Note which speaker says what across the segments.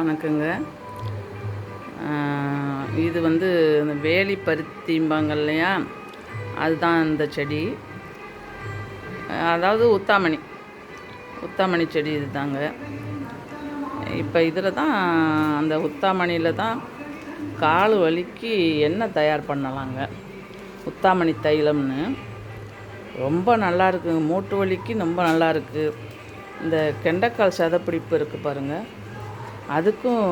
Speaker 1: வணக்கங்க. இது வந்து இந்த வேலி பருத்திம்பாங்க இல்லையா? அதுதான் இந்த செடி. அதாவது உத்தாமணி. உத்தாமணி செடி இதுதாங்க. இப்போ இதில் தான் அந்த உத்தாமணியில் தான் கால் வலிக்கு எண்ணெய் தயார் பண்ணலாங்க. உத்தாமணி தைலம்னு. ரொம்ப நல்லா இருக்குங்க மூட்டு வலிக்கு ரொம்ப நல்லா இருக்குது இந்த கெண்டைக்கால் சதப்பிடிப்பு இருக்குது பாருங்கள் அதுக்கும்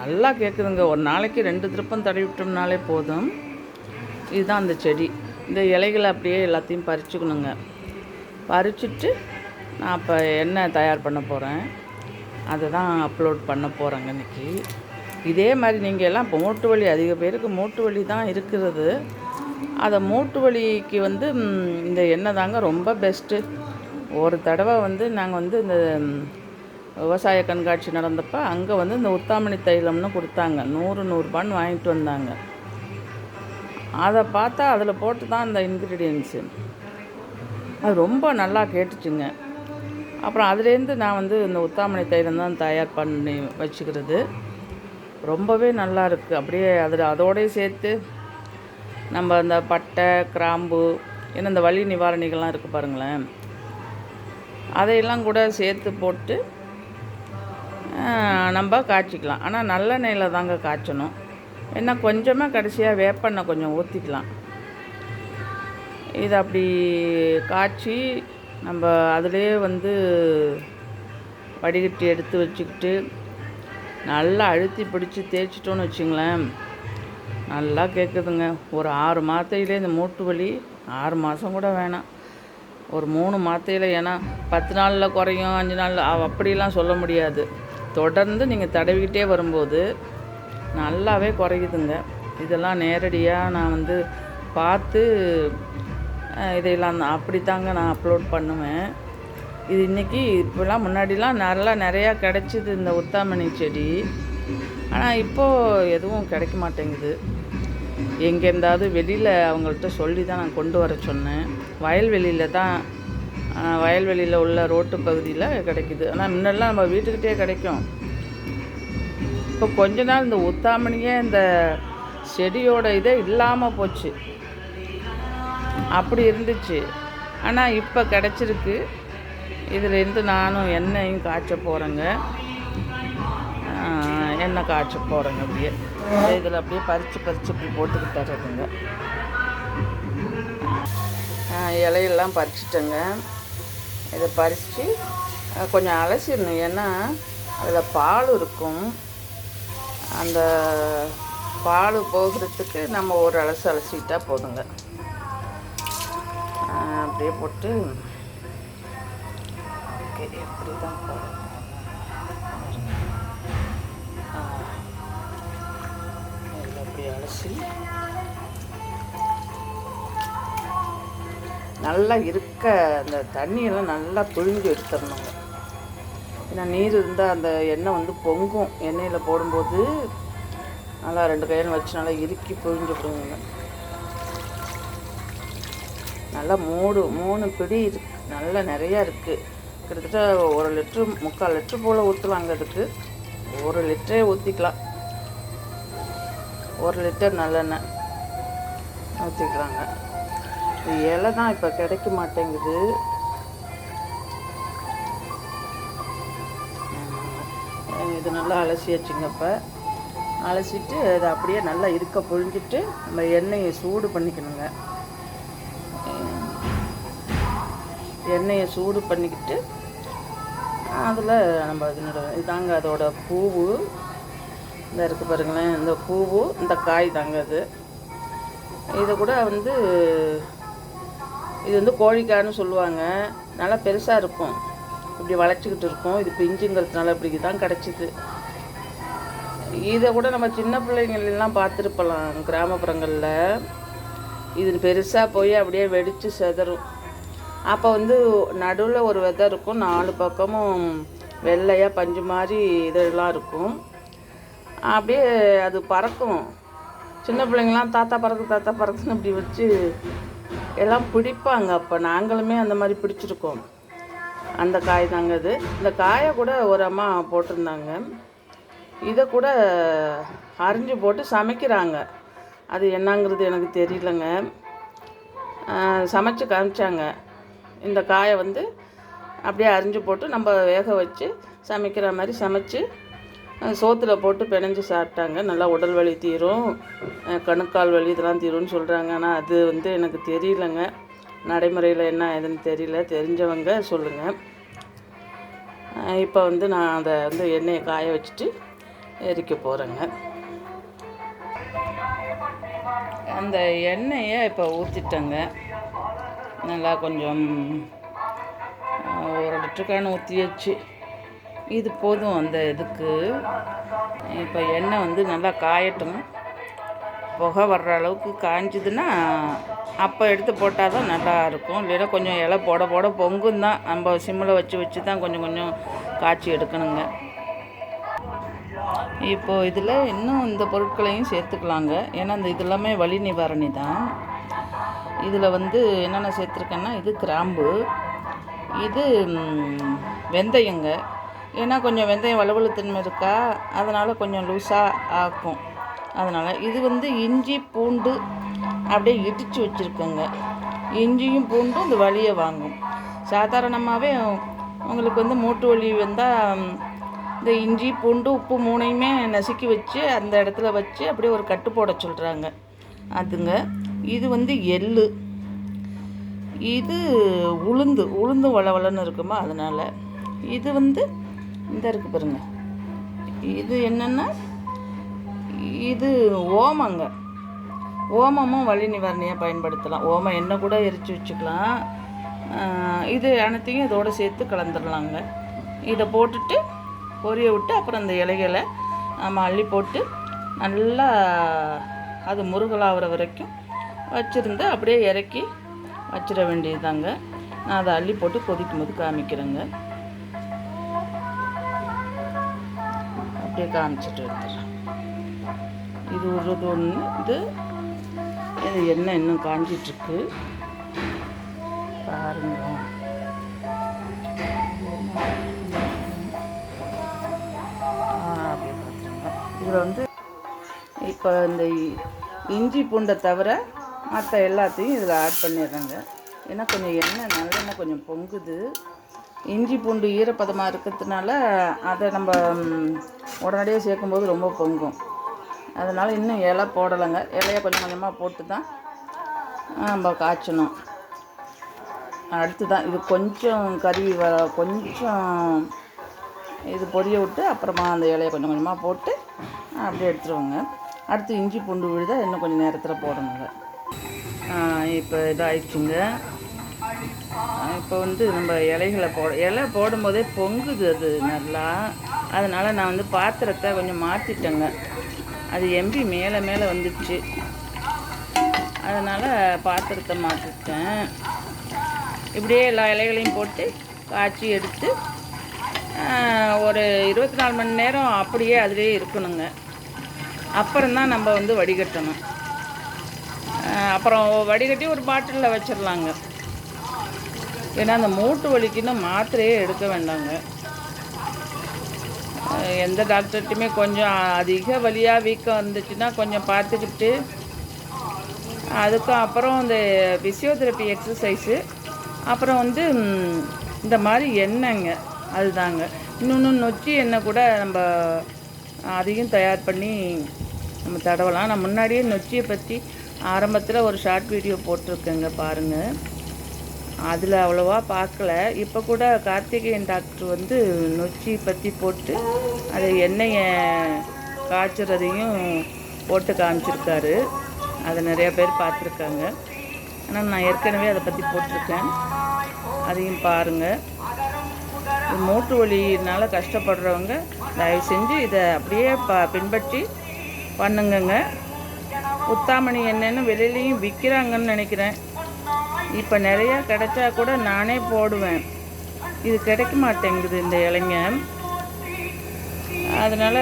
Speaker 1: நல்லா கேட்குதுங்க ஒரு நாளைக்கு ரெண்டு திருப்பம் தடவி விட்டோம்னாலே போதும். இதுதான் அந்த செடி. இந்த இலைகளை அப்படியே எல்லாத்தையும் பறிச்சுக்கணுங்க. பறிச்சுட்டு நான் இப்போ எண்ணெய் தயார் பண்ண போகிறேன் அதை தான் அப்லோட் பண்ண போகிறேங்க இன்னைக்கு. இதே மாதிரி நீங்கள் எல்லாம் இப்போ மூட்டு வலி அதிக பேருக்கு மூட்டு வலி தான் இருக்கிறது. அதை மூட்டு வலிக்கு வந்து இந்த எண்ணெய் தாங்க ரொம்ப பெஸ்ட்டு ஒரு தடவை வந்து நாங்கள் வந்து இந்த விவசாய கண்காட்சி நடந்தப்போ அங்கே வந்து இந்த உத்தாமணி தைலம்னு கொடுத்தாங்க. நூறு நூறுபான்னு வாங்கிட்டு வந்தாங்க. அதை பார்த்தா அதில் போட்டு தான் இந்த இன்க்ரீடியன்ஸு அது ரொம்ப நல்லா கேட்டுச்சுங்க. அப்புறம் அதுலேருந்து நான் வந்து இந்த உத்தாமணி தைலம் தான் தயார் பண்ணி வச்சுக்கிறது. ரொம்பவே நல்லா இருக்குது அப்படியே அதில் அதோடய சேர்த்து நம்ம அந்த பட்டை கிராம்பு ஏன்னா இந்த வலி நிவாரணிகள்லாம் இருக்குது பாருங்களேன். அதையெல்லாம் கூட சேர்த்து போட்டு நம்ம காய்ச்சிக்கலாம். ஆனால் நல்லெண்ணெயில் தாங்க காய்ச்சணும். ஏன்னா கொஞ்சமாக கடைசியாக வேப்பெண்ணெய் கொஞ்சம் ஊற்றிக்கலாம் இது அப்படி காய்ச்சி நம்ம அதிலே வந்து வடிகட்டி எடுத்து வச்சுக்கிட்டு நல்லா அழுத்தி பிடிச்சி தேய்ச்சிட்டோன்னு வச்சுங்களேன் நல்லா கேட்குதுங்க ஒரு ஆறு மாத்தையிலே இந்த மூட்டு வலி ஆறு மாதம் கூட வேணாம். ஒரு மூணு மாத்தையில் ஏன்னா பத்து நாளில் குறையும் அஞ்சு நாளில் அப்படிலாம் சொல்ல முடியாது. தொடர்ந்து நீங்கள் தடவிக்கிட்டே வரும்போது நல்லாவே குறையுதுங்க. இதெல்லாம் நேரடியாக நான் வந்து பார்த்து இதையெல்லாம் அப்படி தாங்க நான் அப்லோட் பண்ணுவேன். இது இன்றைக்கி இப்போலாம் முன்னாடிலாம் நல்லா நிறையா கிடச்சிது இந்த உத்தாமணி செடி. ஆனால் இப்போது எதுவும் கிடைக்க மாட்டேங்குது. எங்கேருந்தாவது வெளியில் அவங்கள்ட்ட சொல்லி தான் நான் கொண்டு வர சொன்னேன். வயல்வெளியில் தான் வயல்வெளியில் உள்ள ரோட்டு பகுதியில் கிடைக்குது. ஆனால் முன்னெல்லாம் நம்ம வீட்டுக்கிட்டே கிடைக்கும். இப்போ கொஞ்ச நாள் இந்த உத்தாமணியே இந்த செடியோட இதே இல்லாமல் போச்சு. அப்படி இருந்துச்சு. ஆனால் இப்போ கிடச்சிருக்கு. இதுலேருந்து நானும் எண்ணெயும் காய்ச்ச போகிறேங்க எண்ணெய் காய்ச்ச போகிறேங்க அப்படியே. இதில் அப்படியே பறித்து பறித்து இப்படி போட்டுக்கிட்டு தர்றதுங்க இலையெல்லாம் பறிச்சிட்டேங்க. இதை பறித்து கொஞ்சம் அலசிடணும். ஏன்னா அதில் பால் இருக்கும். அந்த பால் போகிறதுக்கு நம்ம ஒரு அலசு அலசிட்டா போதுங்க. அப்படியே போட்டு ஓகே தான் போடுறேன் அப்படி அலசி நல்லா இருக்க அந்த தண்ணியெல்லாம் நல்லா புழிஞ்சு எடுத்துடணுங்க. ஏன்னா நீர் இருந்தால் அந்த எண்ணெய் வந்து பொங்கும். எண்ணெயில் போடும்போது நல்லா ரெண்டு கையில் வச்சு நல்லா இறுக்கி புழிஞ்சு விடுங்க நல்லா மூடு மூணு பிடி இருக்கு. நல்லா நிறையா இருக்குது கிட்டத்தட்ட ஒரு லிட்ரு முக்கால் லிட்ரு போல் ஊற்றலாங்க அதுக்கு. ஒரு லிட்டரே ஊற்றிக்கலாம் ஒரு லிட்டர் நல்லெண்ணெய் ஊற்றிக்கலாங்க இலை தான் இப்போ கிடைக்க மாட்டேங்குது. இது நல்லா அலசி இப்போ அலசிட்டு அதை அப்படியே நல்லா இருக்க பொழிஞ்சிட்டு நம்ம எண்ணெயை சூடு பண்ணிக்கணுங்க. எண்ணெயை சூடு பண்ணிக்கிட்டு அதில் நம்ம இதனோட இதாங்க அதோட பூவு. இந்த இருக்குது பாருங்களேன் இந்த பூவு இந்த காய் தாங்க அது. இதை கூட வந்து இது வந்து கோழிக்கான்னு சொல்லுவாங்க. நல்லா பெருசாக இருக்கும். இப்படி வளைச்சிக்கிட்டு இருக்கும். இது பிஞ்சுங்கிறதுனால இப்படி தான் கிடச்சிது. இதை கூட நம்ம சின்ன பிள்ளைங்களெல்லாம் பார்த்துருப்பலாம் கிராமப்புறங்களில். இது பெருசாக போய் அப்படியே வெடித்து செதறும். அப்போ வந்து நடுவில் ஒரு விதை இருக்கும். நாலு பக்கமும் வெள்ளையாக பஞ்சு மாதிரி இதெல்லாம் இருக்கும். அப்படியே அது பறக்கும். சின்ன பிள்ளைங்களாம் தாத்தா பறக்கு தாத்தா பறக்குன்னு அப்படி வச்சு எல்லாம் பிடிப்பாங்க. அப்போ நாங்களுமே அந்த மாதிரி பிடிச்சிருக்கோம். அந்த காய் தாங்க இது இந்த காயை கூட ஒரு அம்மா போட்டிருந்தாங்க. இதை கூட அரிஞ்சு போட்டு சமைக்கிறாங்க. அது என்னங்கிறது எனக்கு தெரியலங்க. சமைச்சு காமிச்சாங்க. இந்த காயை வந்து அப்படியே அரிஞ்சு போட்டு நம்ம வேக வச்சு சமைக்கிற மாதிரி சமைச்சு சோத்தில் போட்டு பிணைஞ்சு சாப்பிட்டாங்க. நல்லா உடல் வலி தீரும். கணுக்கால் வலி இதெல்லாம் தீரும்னு சொல்கிறாங்க ஆனால் அது வந்து எனக்கு தெரியலங்க. நடைமுறையில் என்ன ஏதுன்னு தெரியல. தெரிஞ்சவங்க சொல்லுங்கள் இப்போ வந்து நான் அதை வந்து எண்ணெயை காய வச்சுட்டு எரிக்க போகிறேங்க அந்த எண்ணெயை இப்போ ஊற்றிட்டேங்க நல்லா கொஞ்சம் ஒரு லிட்டருக்கான ஊற்றியாச்சு இது போதும் அந்த இதுக்கு. இப்போ எண்ணெய் வந்து நல்லா காயட்டும். புகை வர்ற அளவுக்கு காய்ஞ்சதுன்னா அப்போ எடுத்து போட்டால் தான் நல்லா இருக்கும். இல்லைன்னா கொஞ்சம் இலை போட போட பொங்கும் தான். நம்ம சிம்மில் வச்சு வச்சு தான் கொஞ்சம் கொஞ்சம் காய்ச்சி எடுக்கணுங்க. இப்போது இதில் இன்னும் இந்த பொருட்களையும் சேர்த்துக்கலாங்க. ஏன்னா இந்த இதெல்லாமே வழி வலி நிவாரணி தான். இதில் வந்து என்னென்ன சேர்த்துருக்கேன்னா இது கிராம்பு. இது வெந்தயங்க. ஏன்னா கொஞ்சம் வெந்தயம் வலுவலுத்தன்மை இருக்கா? அதனால் கொஞ்சம் லூஸாக ஆக்கும். அதனால் இது வந்து இஞ்சி பூண்டு அப்படியே இடித்து வச்சுருக்கோங்க. இஞ்சியும் பூண்டும் இந்த வலியை வாங்கும். சாதாரணமாகவே உங்களுக்கு வந்து மூட்டு வலி வந்தால் இந்த இஞ்சி பூண்டு உப்பு மூணையுமே நசுக்கி வச்சு அந்த இடத்துல வச்சு அப்படியே ஒரு கட்டு போட சொல்கிறாங்க அதுங்க இது வந்து எள்ளு. இது உளுந்து உளுந்து வளவளன்னு இருக்குமா? அதனால் இது வந்து இந்த இருக்கு பாருங்க. இது என்னென்னா இது ஓமங்க. ஓமமும் வலி நிவாரணியாக பயன்படுத்தலாம். ஓமம் எண்ணெய் கூட எரித்து வச்சுக்கலாம். இது அனைத்தையும் இதோடு சேர்த்து கலந்துடலாங்க இதை போட்டுட்டு பொரிய விட்டு அப்புறம் அந்த இலைகளை நம்ம அள்ளி போட்டு நல்லா அது முருகலாகிற வரைக்கும் வச்சுருந்து அப்படியே இறக்கி வச்சிட வேண்டியதுதாங்க. நான் அதை அள்ளி போட்டு கொதிக்கும் போது காமிக்கிறேங்க. அப்படியே காமிச்சிட்டு வந்துடுறேன். இது ஒரு ஒன்று இது இது எண்ணெய் இன்னும் காஞ்சிட்ருக்கு பாருங்க. இதில் வந்து இப்போ இந்த இஞ்சி பூண்டை தவிர மற்ற எல்லாத்தையும் இதில் ஆட் பண்ணிடுறேங்க. ஏன்னா கொஞ்சம் எண்ணெய் நல்லெண்ணெய் கொஞ்சம் பொங்குது. இஞ்சி பூண்டு ஈரப்பதமாக இருக்கிறதுனால அதை நம்ம உடனடியாக சேர்க்கும்போது ரொம்ப பொங்கும். அதனால் இன்னும் இலை போடலைங்க. இலையை கொஞ்சம் கொஞ்சமாக போட்டு தான் நம்ம காய்ச்சணும். அடுத்து தான் இது கொஞ்சம் கறி வ கொஞ்சம் இது பொரிய விட்டு அப்புறமா அந்த இலையை கொஞ்சம் கொஞ்சமாக போட்டு அப்படியே எடுத்துருவோங்க. அடுத்து இஞ்சி பூண்டு விழுதா இன்னும் கொஞ்சம் நேரத்தில் போடணுங்க. இப்போ இதாகிடுச்சுங்க இப்போ வந்து நம்ம இலைகளை போட இலை போடும்போதே பொங்குது அது நல்லா. அதனால் நான் வந்து பாத்திரத்தை கொஞ்சம் மாற்றிட்டேங்க அது எம்பி மேலே மேலே வந்துடுச்சு அதனால் பாத்திரத்தை மாற்றிட்டேன் இப்படியே எல்லா இலைகளையும் போட்டு காய்ச்சி எடுத்து ஒரு இருபத்தி நாலு மணி நேரம் அப்படியே அதிலே இருக்கணுங்க. அப்புறம்தான் நம்ம வந்து வடிகட்டணும். அப்புறம் வடிகட்டி ஒரு பாட்டிலில் வச்சிடலாங்க. ஏன்னா அந்த மூட்டு வலிக்குன்னு மாத்திரையே எடுக்க வேண்டாங்க. எந்த டாக்டர்கிட்டையுமே கொஞ்சம் அதிக வழியாக வீக்கம் வந்துச்சுன்னா கொஞ்சம் பார்த்துக்கிட்டு அதுக்கும் அப்புறம் இந்த ஃபிசியோதெரப்பி எக்ஸசைஸு அப்புறம் வந்து இந்த மாதிரி எண்ணெய்ங்க அதுதாங்க. இன்னொன்று நொச்சி எண்ணெய் கூட நம்ம அதையும் தயார் பண்ணி நம்ம தடவலாம். நான் முன்னாடியே நொச்சியை பற்றி ஆரம்பத்தில் ஒரு ஷார்ட் வீடியோ போட்டிருக்கேங்க பாருங்கள் அதில் அவ்வளோவா பார்க்கல. இப்போ கூட கார்த்திகேயன் டாக்டர் வந்து நொச்சி பற்றி போட்டு அது எண்ணெயை காய்ச்சுறதையும் போட்டு காமிச்சிருக்காரு. அதை நிறையா பேர் பார்த்துருக்காங்க. ஆனால் நான் ஏற்கனவே அதை பற்றி போட்டிருக்கேன். அதையும் பாருங்கள் மூட்டு வலியினால கஷ்டப்படுறவங்க தயவு செஞ்சு இதை அப்படியே ப பின்பற்றி பண்ணுங்கங்க. உத்தாமணி என்னென்னு வெளியிலையும் விற்கிறாங்கன்னு நினைக்கிறேன். இப்போ நிறையா கிடைச்சா கூட நானே போடுவேன். இது கிடைக்க மாட்டேங்குது இந்த இலைங்க. அதனால்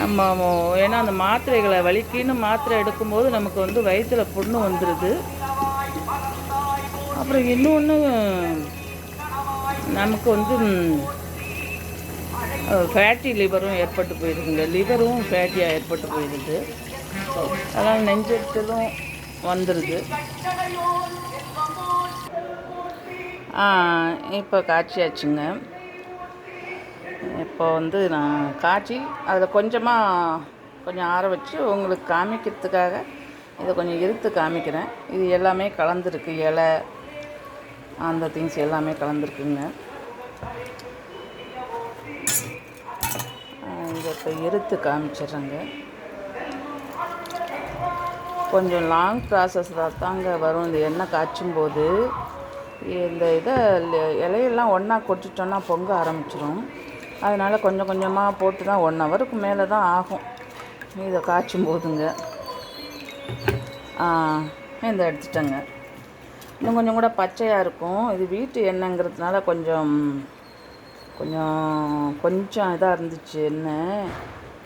Speaker 1: ஆமாம் ஏன்னா அந்த மாத்திரைகளை வலிக்கின்னு மாத்திரை எடுக்கும்போது நமக்கு வந்து வயிற்றுல புண்ணு வந்துடுது அப்புறம் இன்னொன்று நமக்கு வந்து ஃபேட்டி லிவரும் ஏற்பட்டு போயிடுதுங்க லிவரும் ஃபேட்டியாக ஏற்பட்டு போயிடுது அதனால் நெஞ்செடுத்தலும் வந்துடுது இப்போ காட்சியாச்சுங்க. இப்போ வந்து நான் காய்ச்சி அதில் கொஞ்சமாக கொஞ்சம் ஆற வச்சு உங்களுக்கு காமிக்கிறதுக்காக இதை கொஞ்சம் இருத்து காமிக்கிறேன். இது எல்லாமே கலந்துருக்கு இலை அந்த திங்ஸ் எல்லாமே கலந்துருக்குங்க. இதை இப்போ இருத்து காமிச்சிடுறேங்க. கொஞ்சம் லாங் ப்ராசஸ் தாங்க வரும். இந்த எண்ணெய் காய்ச்சும் போது இந்த இதை இலையெல்லாம் ஒன்றா கொட்டிட்டோன்னா பொங்க ஆரம்பிச்சிடும் அதனால் கொஞ்சம் கொஞ்சமாக போட்டு தான் ஒன் ஹவருக்கு மேலே தான் ஆகும். இதை காய்ச்சும் போதுங்க இந்த எடுத்துட்டேங்க. இன்னும் கொஞ்சம் கூட பச்சையாக இருக்கும். இது வீட்டு எண்ணெய்ங்கிறதுனால கொஞ்சம் கொஞ்சம் கொஞ்சம் இதாக இருந்துச்சு எண்ணெய்.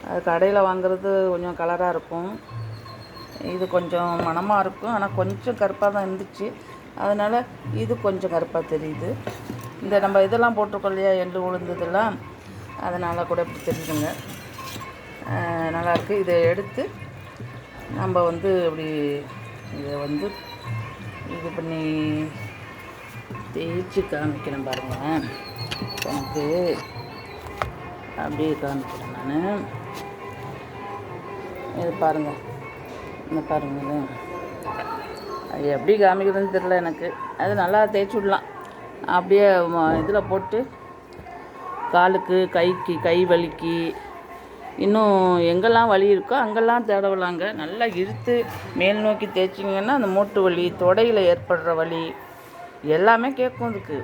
Speaker 1: அது கடையில் வாங்குறது கொஞ்சம் கலராக இருக்கும். இது கொஞ்சம் மனமாக இருக்கும். ஆனால் கொஞ்சம் கருப்பாக தான் இருந்துச்சு. அதனால் இது கொஞ்சம் கருப்பாக தெரியுது. இந்த நம்ம இதெல்லாம் போட்டிருக்கோம் இல்லையா? எள்ளு உளுந்ததெல்லாம். அதனால் கூட இப்படி தெரியுதுங்க நல்லாயிருக்கு இதை எடுத்து நம்ம வந்து இப்படி இதை வந்து இது பண்ணி தேய்ச்சி காமிக்கிறேன் பாருங்கள் எனக்கு அப்படியே காமிக்கிறேன் நான். இது பாருங்கள் இந்த பாருங்களேன். அது எப்படி காமிக்கிறதுன்னு தெரில எனக்கு. அது நல்லா தேய்ச்சி விடலாம். அப்படியே இதில் போட்டு காலுக்கு கைக்கு கை வலிக்கு. இன்னும் எங்கெல்லாம் வலி இருக்கோ அங்கெல்லாம் தேடவலாங்க நல்லா இழுத்து மேல் நோக்கி தேய்ச்சிங்கன்னா அந்த மூட்டு வலி தொடையில் ஏற்படுற வலி எல்லாமே கேட்கும் இதுக்கு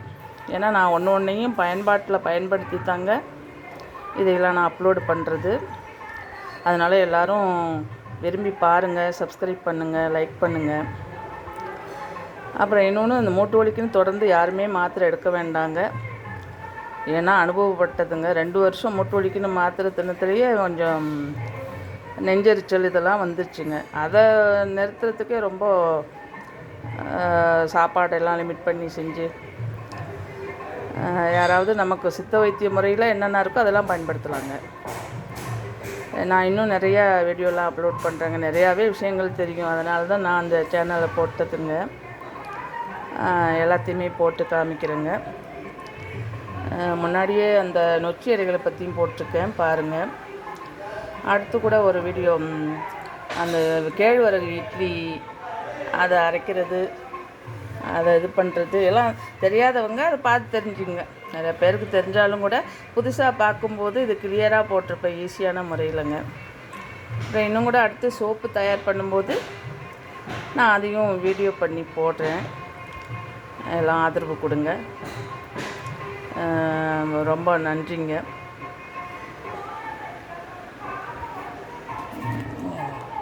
Speaker 1: ஏன்னா நான் ஒன்று ஒன்றையும் பயன்பாட்டில் பயன்படுத்தி தாங்க இதையெல்லாம் நான் அப்லோடு பண்ணுறது அதனால் எல்லாரும் விரும்பி பாருங்கள் சப்ஸ்கிரைப் பண்ணுங்கள் லைக் பண்ணுங்கள் அப்புறம் இன்னொன்று இந்த மூட்டு வலிக்குன்னு தொடர்ந்து யாருமே மாத்திரை எடுக்க வேண்டாங்க. ஏன்னா அனுபவப்பட்டதுங்க. ரெண்டு வருஷம் மூட்டு வலிக்குன்னு மாத்திரை தினத்துலேயே கொஞ்சம் நெஞ்செரிச்சல் இதெல்லாம் வந்துருச்சுங்க. அதை நிறுத்துறதுக்கே ரொம்ப சாப்பாடெல்லாம் லிமிட் பண்ணி செஞ்சு யாராவது நமக்கு சித்த வைத்திய முறையில் என்னென்ன இருக்கோ அதெல்லாம் பயன்படுத்தலாங்க. நான் இன்னும் நிறையா வீடியோலாம் அப்லோட் பண்ணுறேங்க நிறையாவே விஷயங்கள் தெரியும். அதனால தான் நான் அந்த சேனலை போட்டதுங்க எல்லாத்தையுமே போட்டு காமிக்கிறேங்க. முன்னாடியே அந்த நொச்சி இலைகளை பற்றியும் போட்டிருக்கேன். பாருங்கள் அடுத்து கூட ஒரு வீடியோ அந்த கேழ்வரகு இட்லி அதை அரைக்கிறது அதை இது பண்ணுறது எல்லாம் தெரியாதவங்க அதை பார்த்து தெரிஞ்சுங்க நிறைய பேருக்கு தெரிஞ்சாலும் கூட புதுசாக பார்க்கும்போது இது கிளியராக போட்டிருப்பேன் ஈஸியான முறையிலங்க. அப்புறம் இன்னும் கூட அடுத்து சோப்பு தயார் பண்ணும்போது நான் அதையும் வீடியோ பண்ணி போடுறேன். எல்லாம் ஆதரவு கொடுங்க. ரொம்ப நன்றிங்க.